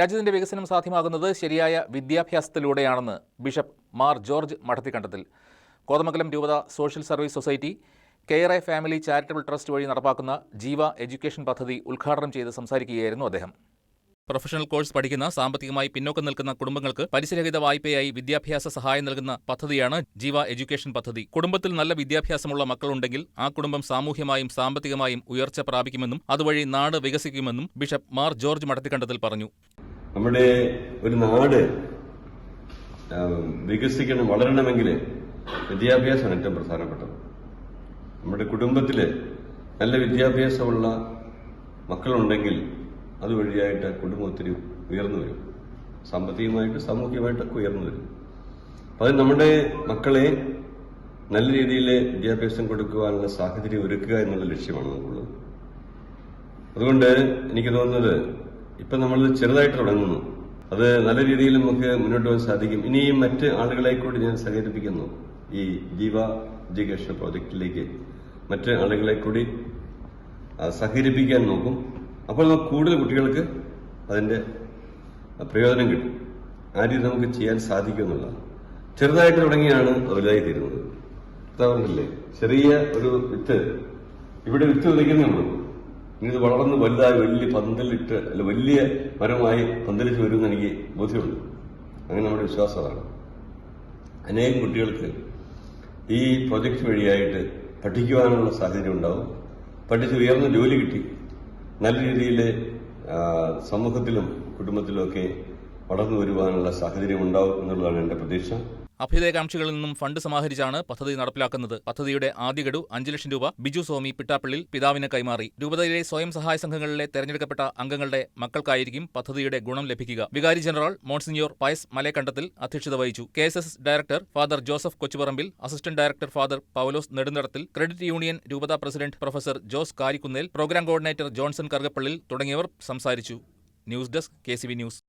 രാജ്യത്തിന്റെ വികസനം സാധ്യമാകുന്നത് ശരിയായ വിദ്യാഭ്യാസത്തിലൂടെയാണെന്ന് ബിഷപ്പ് മാർ ജോർജ് മഠത്തിക്കണ്ടത്തിൽ. കോതമംഗലം രൂപത social service society care family charitable trust വഴി നടപ്പാക്കുന്ന ജീവ എഡ്യൂക്കേഷൻ പദ്ധതി ഉദ്ഘാടനം ചെയ്ത് സംസാരിക്കുകയായിരുന്നു അദ്ദേഹം. പ്രൊഫഷണൽ കോഴ്സ് പഠിക്കുന്ന സാമ്പത്തികമായി പിന്നോക്കം നിൽക്കുന്ന കുടുംബങ്ങൾക്ക് പലിശരഹിത വായ്പയായി വിദ്യാഭ്യാസ സഹായം നൽകുന്ന പദ്ധതിയാണ് ജീവ എഡ്യൂക്കേഷൻ പദ്ധതി. കുടുംബത്തിൽ നല്ല വിദ്യാഭ്യാസമുള്ള മക്കളുണ്ടെങ്കിൽ ആ കുടുംബം സാമൂഹ്യമായും സാമ്പത്തികമായും ഉയർച്ച പ്രാപിക്കുമെന്നും അതുവഴി നാട് വികസിക്കുമെന്നും ബിഷപ്പ് മാർ ജോർജ് മഠത്തിക്കണ്ടത്തിൽ പറഞ്ഞു. നമ്മുടെ ഒരു നാട് വികസിക്കണം വളരണമെങ്കിൽ വിദ്യാഭ്യാസമാണ് ഏറ്റവും പ്രധാനപ്പെട്ടത്. നമ്മുടെ കുടുംബത്തിൽ നല്ല വിദ്യാഭ്യാസമുള്ള മക്കളുണ്ടെങ്കിൽ അതുവഴിയായിട്ട് കുടുംബം ഒത്തിരി ഉയർന്നു വരും. സാമ്പത്തികമായിട്ട് സാമൂഹികമായിട്ടൊക്കെ ഉയർന്നു വരും. അപ്പൊ അത് നമ്മുടെ മക്കളെ നല്ല രീതിയിൽ വിദ്യാഭ്യാസം കൊടുക്കുവാനുള്ള സാഹചര്യം ഒരുക്കുക എന്നുള്ള ലക്ഷ്യമാണ് നമുക്കുള്ളത് അതുകൊണ്ട് എനിക്ക് തോന്നുന്നത് ഇപ്പൊ നമ്മൾ ചെറുതായിട്ട് തുടങ്ങുന്നു. അത് നല്ല രീതിയിൽ നമുക്ക് മുന്നോട്ട് പോകാൻ സാധിക്കും. ഇനിയും മറ്റ് ആളുകളെ കൂടി ഞാൻ സഹകരിപ്പിക്കുന്നു. ഈ ജീവ എഡ്യൂക്കേഷൻ പ്രോജക്റ്റിലേക്ക് മറ്റ് ആളുകളെ കൂടി സഹകരിപ്പിക്കാൻ നോക്കും. അപ്പോൾ നമുക്ക് കൂടുതൽ കുട്ടികൾക്ക് അതിന്റെ പ്രയോജനം കിട്ടും. ആ രീതി നമുക്ക് ചെയ്യാൻ സാധിക്കുമെന്നുള്ളതാണ് ചെറുതായിട്ട് തുടങ്ങിയാണ് വലുതായി തീരുന്നത്. പറഞ്ഞില്ലേ? ചെറിയ ഒരു വിത്ത്. ഇവിടെ വിത്ത് വിതയ്ക്കുന്നേ ഉള്ളൂ. ഇനി ഇത് വളർന്ന് വലുതായി വലിയ പന്തലിട്ട് അല്ല വലിയ മരമായി പന്തലിച്ച് വരുമെന്ന് എനിക്ക് ബോധ്യമുണ്ട്. അങ്ങനെ നമ്മുടെ വിശ്വാസമാണ്. അനേകം കുട്ടികൾക്ക് ഈ പ്രൊജക്ട് വഴിയായിട്ട് പഠിക്കുവാനുള്ള സാഹചര്യം ഉണ്ടാവും. പഠിച്ച് ഉയർന്ന ജോലി കിട്ടി. നല്ല രീതിയിൽ സമൂഹത്തിലും കുടുംബത്തിലും ഒക്കെ വളർന്നു വരുവാനുള്ള സാഹചര്യം ഉണ്ടാവും എന്നുള്ളതാണ് എന്റെ പ്രതീക്ഷ. അഭ്യുദയകാംക്ഷികളിൽ നിന്നും ഫണ്ട് സമാഹരിച്ചാണ് പദ്ധതി നടപ്പിലാക്കുന്നത്. പദ്ധതിയുടെ ആദ്യ ഗഡു അഞ്ച് ലക്ഷം രൂപ ബിജു സ്വാമി പിട്ടാപ്പള്ളിയിൽ പിതാവിന് കൈമാറി. രൂപതയിലെ സ്വയം സഹായ സംഘങ്ങളിലെ തെരഞ്ഞെടുക്കപ്പെട്ട അംഗങ്ങളുടെ മക്കൾക്കായിരിക്കും പദ്ധതിയുടെ ഗുണം ലഭിക്കുക. വികാരി ജനറൽ മോൺസിനിയോർ പയസ് മലയക്കണ്ടത്തിൽ അധ്യക്ഷത വഹിച്ചു. K director father Joseph Kochuparambil assistant director father Paulose Nedunthadathil credit union രൂപത president professor Jose Karikkunnel program coordinator Johnson Karukappallil തുടങ്ങിയവർ സംസാരിച്ചു. News desk K news.